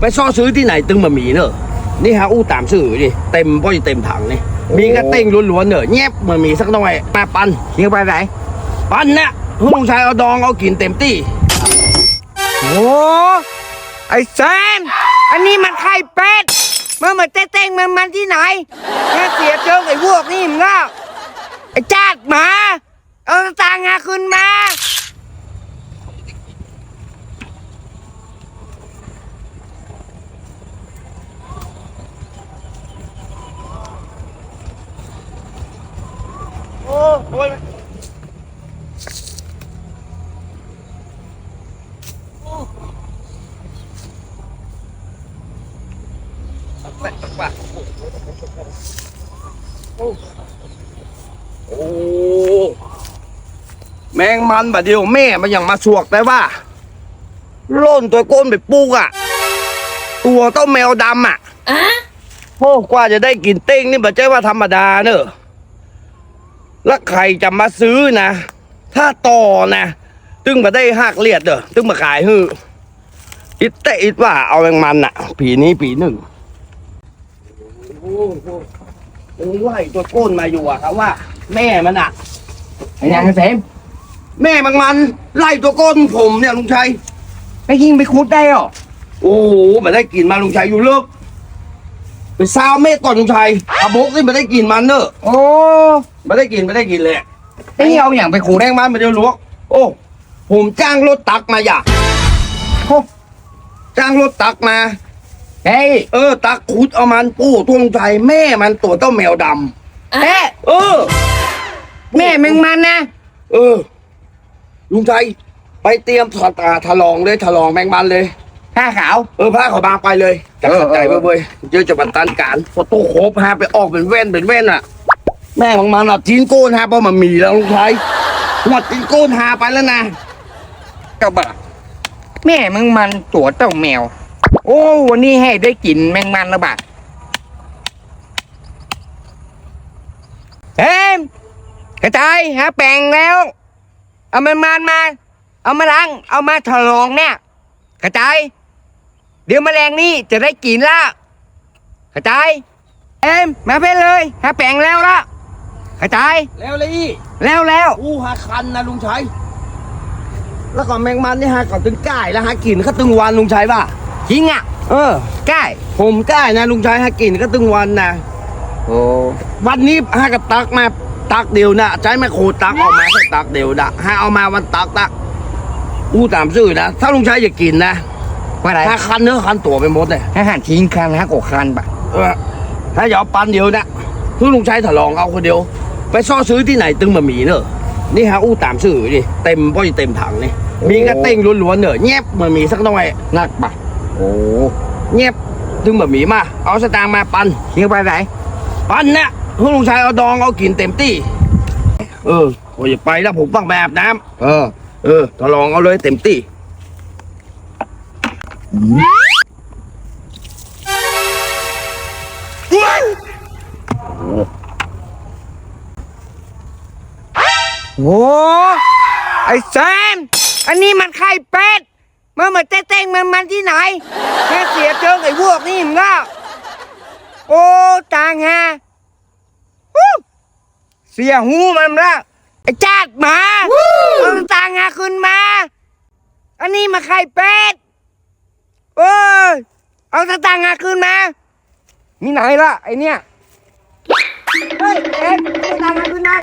ไปซ่อซื้อที่ไหนตึงมามีเนอะนี่ฮะอู้ตามสื่อดิเต็มป้อยเต็มถังนี่มีกระเต้งล้วนๆเนอะแยบมามีสักหน่อยมาปันเฮียไปไหนปันเนี่ยลุงชายเอาดองเอากินเต็มที่โอ้ไอ้แซมอันนี้มันไข่เป็ดมันเหมือนเต้งๆมันมันที่ไหนแค่เสียเจอไอ้พวกนี่มึงก็ไอ้จาดหมา เอาสตางค์งาขึ้นมา โอ้โอ้ยโอ้แมงมันบะเดียวแม่มันยังมาสวกแต่ว่าล่นตัวก้นไปปลูกอะ ตัวเต้าแมวดำอะโอ้กว่าจะได้กินเต้งนี่บัใช่ว่าธรรมดาเนอะ แล้วใครจะมาซื้อนะ ถ้าต่อนะตึงมาได้หักเลียดเด้อตึงมาขายฮืออิดแต่อิดว่าเอาแมงมันอะผีนี้ผีหนึ่งโอ้โหตึงไล่ตัวโก้นมาอยู่อะครับว่า แม่มันอะไอ้ยังไอ้แซมแม่มันมันไล่ตัวโก้นผมเนี่ยลุงชัยไปยิงไปคุดได้หรอโอ้โหมาได้กินมาลุงชัยอยู่เลิกไปซาวเม็ดก่อนลุงชัยอาบกนี่มาได้กินมันเนอะโอ้ มาได้กินมาได้กินเลยไอ้นี่เอาอย่างไปคุดแมงมันมาเดียวลวกโอ้ผมจ้างรถตักมาอย่าโอ้จ้างรถตักมาเฮ้ยเออ ตักขุดเอามันปูทวงใจแม่มันตัวเต้าแมวดเอ๊ะำเออ แม่แมงมันนะเออ ลุงชัยไปเตรียมถอดตาทะลองเลยทะลองแมงมันเลย ผ้าขาว เออพาเขาบางไปเลยจะเข้าใจเออเออเว้ยเจอจะบันตันการฟอโต้โคบฮะไปออกเป็นแว่นเป็นแว่นอะ แม่งมันอะจีนโก้นฮะเพราะมันมีแล้วลุงชัยหมดจีนโก้นฮาไปแล้วนะก็บ่าแม่แมงมันตัวเต้าแมว โอ้วันนี้ให้ได้กินแมงมันแล้วบะเฮ้ยกระจายหาแปลงแล้ว เอามันมันมา เอามาล้าง เอามาถลองเนี่ย กระจายเดี๋ยวแมลงนี่จะได้กินละกระจายเอ็มมาเพ่เลยหาแปลงแล้วละ กระจายแล้วเลยอีแล้วแล้วอู้หาคันนะลุงชัยแล้วก็แมงมันนี่ฮะก่อนตึงก่ายแล้วฮะกินก็ตึงวันลุงชัยป่ะจริงอะ เออใกล้ผมก่ายนะลุงชัยฮะกินก็ตึงวันนะโอ้วันนี้ฮะกับตักมาตักเดียวนะใจไม่โคตักออกมาแค่ตักเดียวนะฮะเอามาวันตักตักอู้ตามซื่อนะถ้าลุงชัยจะกินนะว่าไรถ้าคันเนื้อคันตัวไปหมดเลยอาหารทิ้งคันฮักอกคันปะเออถ้าอย่าเอาปันเดียวนะคือลุงชัยถลองเอาคนเดียว ไปซ่อซื้อที่ไหนตึงมามีเนอะนี่ฮะอู้ตามซื่อดิเต็มป้อยเต็มถังนี่มีกระเต้งล้วนๆเนอะแยบมามีสักหน่อยนักปะโอ้เงียบถึงแบบหมีมาเอาสตางค์มาปันเฮียไปไหนปันเนี่ยคือลุงชายเอาดองเอากินเต็มที่เออโอ้ยไปแล้วผมต้องไปอาบน้เออำเออทดลองเอาเลยเต็มที่ โอ้ไอ้แซม อันนี้มันไข่เป็ดมันเหมือนเต้งมันมันที่ไหนแค่เสียเจอไอ้พวกนี่มึงก็โอ้ต่างฮะเสียหูมันละไอ้จาดหมาเอาต่างฮะขึ้นมา อันนี้มาไข่เป็ดโอ้ยเอาสตางค์ฮะขึ้นมามีไหนล่ะไอเนี่ยเฮ้ยเอ็ดเอาสตางค์มา